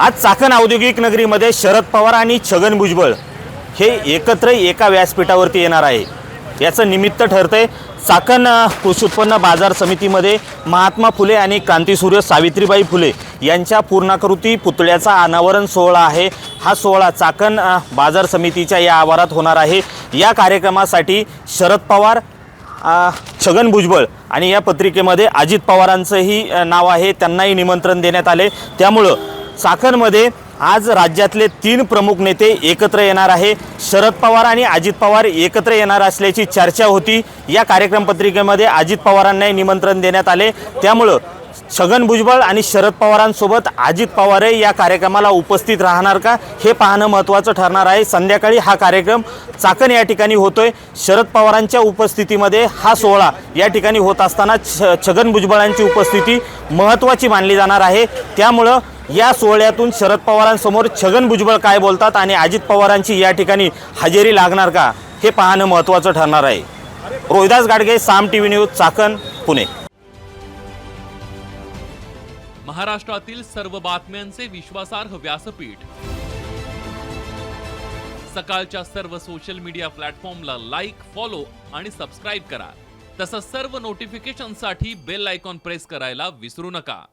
आज चाकण औद्योगिक नगरीमध्ये शरद पवार आणि छगन भुजबळ हे एकत्र एका व्यासपीठावरती येणार आहे. याचं निमित्त ठरतंय चाकण कृषी उत्पन्न बाजार समितीमध्ये महात्मा फुले आणि क्रांतीसूर्य सावित्रीबाई फुले यांच्या पूर्णाकृती पुतळ्याचा अनावरण सोहळा आहे. हा सोहळा चाकण बाजार समितीच्या या आवारात होणार आहे. या कार्यक्रमासाठी शरद पवार छगन भुजबळ आणि या पत्रिकेमध्ये अजित पवारांचंही नाव आहे. त्यांनाही निमंत्रण देण्यात आले. त्यामुळं चाकणमध्ये आज राज्यातले तीन प्रमुख नेते एकत्र येणार आहे. शरद पवार आणि अजित पवार एकत्र येणार असल्याची चर्चा होती. या कार्यक्रम पत्रिकेमध्ये अजित पवारांनाही निमंत्रण देण्यात आले. त्यामुळं छगन भुजबळ आणि शरद पवारांसोबत अजित पवारही या कार्यक्रमाला उपस्थित राहणार का हे पाहणं महत्त्वाचं ठरणार आहे. संध्याकाळी हा कार्यक्रम चाकण या ठिकाणी होतोय. शरद पवारांच्या उपस्थितीमध्ये हा सोहळा या ठिकाणी होत असताना छ छगन भुजबळांची उपस्थिती महत्त्वाची मानली जाणार आहे. त्यामुळं या सोहळ्यातून शरद पवारांसमोर छगन भुजबळ काय बोलतात आणि अजित पवारांची या ठिकाणी हजेरी लागणार का हे पाहणं महत्त्वाचं ठरणार आहे. Rohidas Gadge Saam T V news Chakan Pune. महाराष्ट्रातील सर्व बातम्यांचे विश्वासार्ह व्यासपीठ. सकाळच्या सर्व सोशल मीडिया प्लॅटफॉर्मला लाईक फॉलो आणि सबस्क्राईब करा. तसंच सर्व नोटिफिकेशनसाठी बेल आयकॉन प्रेस करायला विसरू नका.